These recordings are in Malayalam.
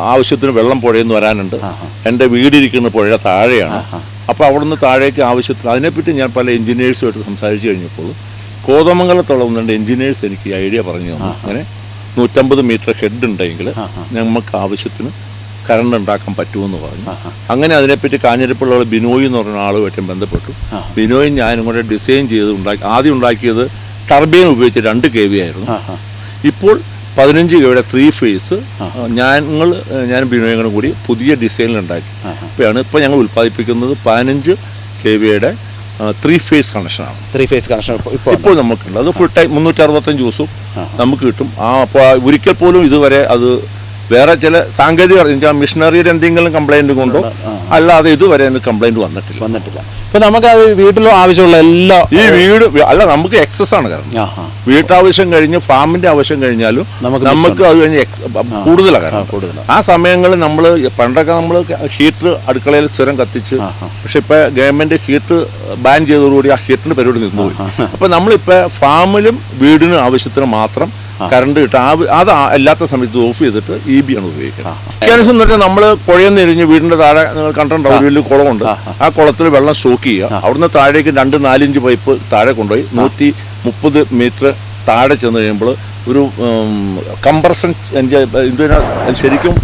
ആവശ്യത്തിന് വെള്ളം പുഴയിൽ നിന്ന് വരാനുണ്ട് എന്റെ വീടിരിക്കുന്ന പുഴ താഴെയാണ്. അപ്പോൾ അവിടുന്ന് താഴേക്ക് ആവശ്യത്തിന് അതിനെപ്പറ്റി ഞാൻ പല എഞ്ചിനീയേഴ്സുമായിട്ട് സംസാരിച്ചു കഴിഞ്ഞപ്പോൾ കോതമംഗലത്തുള്ള ഒന്ന് രണ്ട് എഞ്ചിനീയേഴ്സ് എനിക്ക് ഐഡിയ പറഞ്ഞു തന്നു. അങ്ങനെ നൂറ്റമ്പത് മീറ്റർ ഹെഡ് ഉണ്ടെങ്കിൽ നമുക്ക് ആവശ്യത്തിന് കറണ്ട് ഉണ്ടാക്കാൻ പറ്റുമെന്ന് പറഞ്ഞു. അങ്ങനെ അതിനെപ്പറ്റി കാഞ്ഞിരപ്പള്ളിയുള്ള ബിനോയ് എന്ന് പറഞ്ഞ ആളുമായിട്ട് ബന്ധപ്പെട്ടു. ബിനോയും ഞാനും കൂടെ ഡിസൈൻ ചെയ്ത് ഉണ്ടാക്കി ആദ്യം ഉണ്ടാക്കിയത് ടർബൈൻ ഉപയോഗിച്ച് രണ്ട് കെ വി ആയിരുന്നു. ഇപ്പോൾ പതിനഞ്ച് രൂപയുടെ ത്രീ ഫേസ് ഞങ്ങൾ ഞാൻ ബിനോയങ്ങളും കൂടി പുതിയ ഡിസൈനിൽ ഉണ്ടാക്കി. ഇപ്പോഴാണ് ഇപ്പോൾ ഞങ്ങൾ ഉൽപ്പാദിപ്പിക്കുന്നത് പതിനഞ്ച് കെ വിയുടെ ത്രീ ഫേസ് കണക്ഷനാണ് ത്രീ ഫേസ് കണക്ഷൻ ഇപ്പോൾ ഇപ്പോൾ നമുക്കുണ്ട് അത് ഫുൾ ടൈം മുന്നൂറ്റി അറുപത്തഞ്ച് ദിവസവും നമുക്ക് കിട്ടും. ആ അപ്പോൾ ഒരിക്കൽ പോലും ഇതുവരെ അത് വേറെ ചില സാങ്കേതിക മിഷനറിയുടെ എന്തെങ്കിലും കംപ്ലൈന്റ് കൊണ്ടോ അല്ലാതെ ഇതുവരെ അതിന് കംപ്ലൈന്റ് വന്നിട്ടില്ല. വന്നിട്ടില്ല. ഇപ്പൊ നമുക്ക് അത് വീട്ടിലോ ആവശ്യമുള്ള എല്ലാ ഈ വീട് അല്ല നമുക്ക് എക്സസ് ആണ് കാരണം. വീട്ടാവശ്യം കഴിഞ്ഞ് ഫാമിന്റെ ആവശ്യം കഴിഞ്ഞാലും നമുക്ക് നമുക്ക് അത് കഴിഞ്ഞ് കൂടുതലാണ് കാരണം. കൂടുതലാണ്. ആ സമയങ്ങളിൽ നമ്മൾ പണ്ടൊക്കെ നമ്മൾ ഹീറ്റർ അടുക്കളയിൽ സ്ഥിരം കത്തിച്ച് പക്ഷെ ഇപ്പൊ ഗവൺമെന്റ് ഹീറ്റർ ബാൻ ചെയ്തതോടുകൂടി ആ ഹീറ്ററിന്റെ പരിപാടി നിന്നുപോയി അപ്പൊ നമ്മളിപ്പോ ഫാമിലും വീടിനും ആവശ്യത്തിന് മാത്രം കറണ്ട് കിട്ടാൻ ആ അത് അല്ലാത്ത സമയത്ത് ഓഫ് ചെയ്തിട്ട് ഇ ബി ആണ് ഉപയോഗിക്കുന്നത് മെക്കാനിസം എന്ന് പറഞ്ഞാൽ നമ്മൾ പുഴയിൽ നിന്ന് എരിഞ്ഞ് വീടിന്റെ താഴെ നിങ്ങൾ കണ്ടിട്ടുണ്ടാവും വലിയ കുളമുണ്ട്. ആ കുളത്തിൽ വെള്ളം സ്റ്റോക്ക് ചെയ്യുക. അവിടുന്ന് താഴേക്ക് രണ്ട് നാലിഞ്ച് പൈപ്പ് താഴെ കൊണ്ടുപോയി നൂറ്റി മുപ്പത് മീറ്റർ താഴെ ചെന്ന് കഴിയുമ്പോൾ ഒരു കംപ്രഷൻ എന്താ ശരിക്കും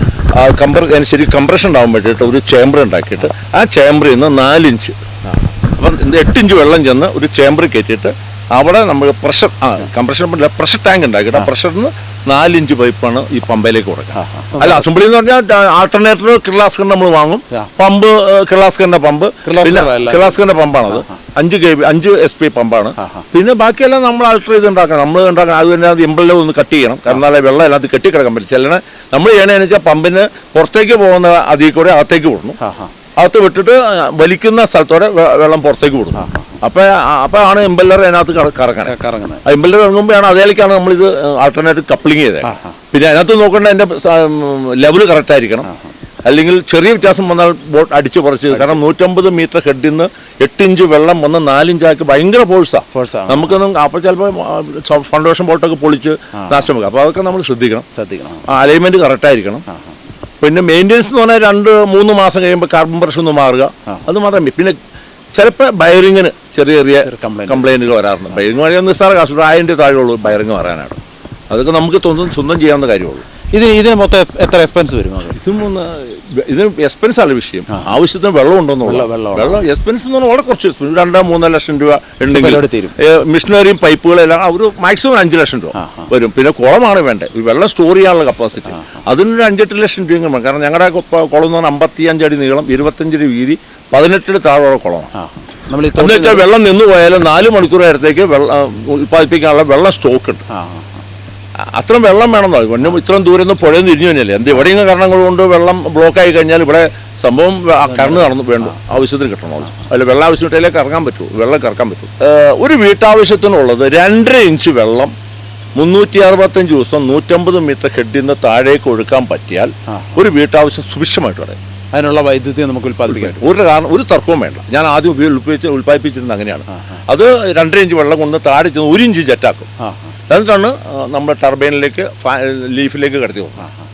കമ്പർ ശരിക്കും കംപ്രഷൻ ഉണ്ടാകാൻ വേണ്ടിയിട്ട് ഒരു ചേംബർ ഉണ്ടാക്കിയിട്ട് ആ ചേംബറിൽ നിന്ന് നാലിഞ്ച് അപ്പം എട്ടിഞ്ച് എട്ട് ഇഞ്ച് വെള്ളം ചെന്ന് ഒരു ചേംബർ കയറ്റിയിട്ട് അവിടെ നമ്മൾ പ്രഷർ ആ കംപ്രഷൻ പമ്പില്ല പ്രഷർ ടാങ്ക് ഉണ്ടാക്കിയിട്ട് ആ. പ്രഷറിന് നാലിഞ്ച് പൈപ്പാണ് ഈ പമ്പയിലേക്ക് കൊടുക്കുക. അല്ല അസംബ്ലി എന്ന് പറഞ്ഞാൽ ആൾട്ടർനേറ്റർ കിർലാസ്കർ നമ്മൾ വാങ്ങും. Pump കിർലാസ്കറിന്റെ pump. കിർലാസ്കറിന്റെ പമ്പാണത് അഞ്ച് കെ ബി അഞ്ച് എസ് പി പമ്പാണ് പിന്നെ ബാക്കിയെല്ലാം നമ്മൾ ആൾട്ടർ ചെയ്ത് ഉണ്ടാക്കണം. നമ്മൾ ഉണ്ടാക്കണം. അത് തന്നെ എംബെല്ലാം ഒന്ന് കട്ട് ചെയ്യണം. കാരണം എന്നാലേ വെള്ളം അതിനകത്ത് കെട്ടിക്കിടക്കാൻ പറ്റും. ചിലനെ നമ്മൾ ചെയ്യണേന്ന് വെച്ചാൽ പമ്പിന് പുറത്തേക്ക് പോകുന്ന അതിൽ കൂടെ അകത്തേക്ക് വിടണം. അകത്ത് വിട്ടിട്ട് വലിക്കുന്ന സ്ഥലത്തോടെ വെള്ളം പുറത്തേക്ക് വിടുന്നു. അപ്പൊ അപ്പൊ ആണ് എംബല്ലർ അതിനകത്ത് കറങ്ങണത് കറങ്ങണേ. കറങ്ങുന്നത് ആ എംബല്ലർ ഇറങ്ങുമ്പോഴാണ് അതേലേക്കാണ് ഇത് ആൾട്ടർനേറ്റ് കപ്ലിങ് ചെയ്തത് പിന്നെ അതിനകത്ത് നോക്കേണ്ട അതിന്റെ ലെവൽ കറക്റ്റ് ആയിരിക്കണം. അല്ലെങ്കിൽ ചെറിയ വ്യത്യാസം വന്നാൽ ബോട്ട് അടിച്ചു പറിച്ച് കാരണം നൂറ്റമ്പത് മീറ്റർ ഹെഡിൽ നിന്ന് എട്ട് ഇഞ്ച് വെള്ളം വന്ന് നാലിഞ്ചാക്കി ഭയങ്കര ഫോഴ്സാണ് ഫോഴ്സാണ്. നമുക്കൊന്നും അപ്പോൾ ചിലപ്പോൾ ഫൗണ്ടേഷൻ ബോട്ടൊക്കെ പൊളിച്ച് നാശം നാശമാക്കാം. അപ്പോൾ അതൊക്കെ നമ്മൾ ശ്രദ്ധിക്കണം. ശ്രദ്ധിക്കണം. അലൈൻമെന്റ് കറക്റ്റ് ആയിരിക്കണം. പിന്നെ മെയിന്റെനൻസ് എന്ന് പറഞ്ഞാൽ രണ്ട് മൂന്ന് മാസം കഴിയുമ്പോൾ കാർബൺ പ്രഷർ ഒന്ന് മാറുക. അത് മാത്രമേ. പിന്നെ ചിലപ്പോൾ ബയറിങ്ങിന് ചെറിയ ചെറിയ. കംപ്ലൈന്റുകൾ വരാറുണ്ട്. ബയറിങ് വഴിയൊന്നും നിസ്സാര കാശ് ഒരു ആയിരം രൂപ താഴെയുള്ളൂ ബയറിങ് വരാനാണ് അതൊക്കെ നമുക്ക് സ്വന്തം സ്വന്തം ചെയ്യാവുന്ന കാര്യമുള്ളൂ ഇതിന് ഇതിന് മൊത്തം എത്ര എക്സ്പെൻസ് വരും ഇതും ഇതിന് എക്സ്പെൻസ് അല്ല വിഷയം. ആവശ്യത്തിന് വെള്ളം ഉണ്ടോന്നുള്ള വെള്ളം വെള്ളം എക്സ്പെൻസ് എന്ന് പറഞ്ഞാൽ വളരെ കുറച്ച് എക്സ്പെൻസ് രണ്ടോ മൂന്നോ ലക്ഷം രൂപ ഉണ്ടെങ്കിൽ. മിഷനറിയും പൈപ്പുകളെല്ലാം ഒരു മാക്സിമം അഞ്ച് ലക്ഷം രൂപ വരും. പിന്നെ കുളമാണ് വേണ്ടത്. ഈ വെള്ളം സ്റ്റോർ ചെയ്യാനുള്ള കപ്പാസിറ്റി അതിനൊരു അഞ്ചെട്ട് ലക്ഷം രൂപയും വേണം. കാരണം ഞങ്ങളുടെ കുളം എന്ന് പറഞ്ഞാൽ അമ്പത്തി അടി നീളം ഇരുപത്തഞ്ചടി വീതി പതിനെട്ടിന് താഴെയുള്ള കുളമാണ്. നമ്മൾ വെച്ചാൽ വെള്ളം നിന്നു പോയാലും നാല് മണിക്കൂർ നേരത്തേക്ക് വെള്ളം ഉൽപ്പാദിപ്പിക്കാനുള്ള വെള്ളം സ്റ്റോക്ക് ഉണ്ട്. അത്രയും വെള്ളം വേണമെന്നോ? പിന്നെ ഇത്രയും ദൂരം നിന്ന് പുഴയിൽ നിന്ന് തിരിഞ്ഞു തന്നെയല്ലേ എന്ത് എവിടെയെങ്കിലും കാരണങ്ങൾ കൊണ്ട് വെള്ളം ബ്ലോക്ക് ആയി കഴിഞ്ഞാൽ ഇവിടെ സംഭവം കറണ് കറണ്ട് നടന്നു വേണ്ട. ആവശ്യത്തിന് കിട്ടണമല്ലോ അല്ല വെള്ളം ആവശ്യമിട്ടേ കറങ്ങാൻ പറ്റൂ. വെള്ളം കറക്കാൻ പറ്റും. ഒരു വീട്ടാവശ്യത്തിനുള്ളത് രണ്ടര ഇഞ്ച് വെള്ളം മുന്നൂറ്റി അറുപത്തഞ്ച് ദിവസം നൂറ്റമ്പത് മീറ്റർ ഹെഡിൽ നിന്ന് താഴേക്ക് ഒഴുക്കാൻ പറ്റിയാൽ ഒരു വീട്ടാവശ്യം സുഭിക്ഷമായിട്ട് പറയും അതിനുള്ള വൈദ്യുതി നമുക്ക് ഉൽപ്പാദിപ്പിക്കാൻ പറ്റും ഒരു കാരണം ഒരു തർക്കവും വേണ്ട. ഞാൻ ആദ്യം ഉപയോഗിച്ച് ഉൽപ്പാദിപ്പിച്ചിരുന്നത് അങ്ങനെയാണ്. അത് രണ്ടര ഇഞ്ച് വെള്ളം കൊണ്ട് താഴെ ചെന്ന് ഒരു ഇഞ്ച് ജെറ്റാക്കും എന്നിട്ടാണ് നമ്മൾ ടർബൈനിലേക്ക് ലീഫിലേക്ക് കടത്തി പോകുന്നത്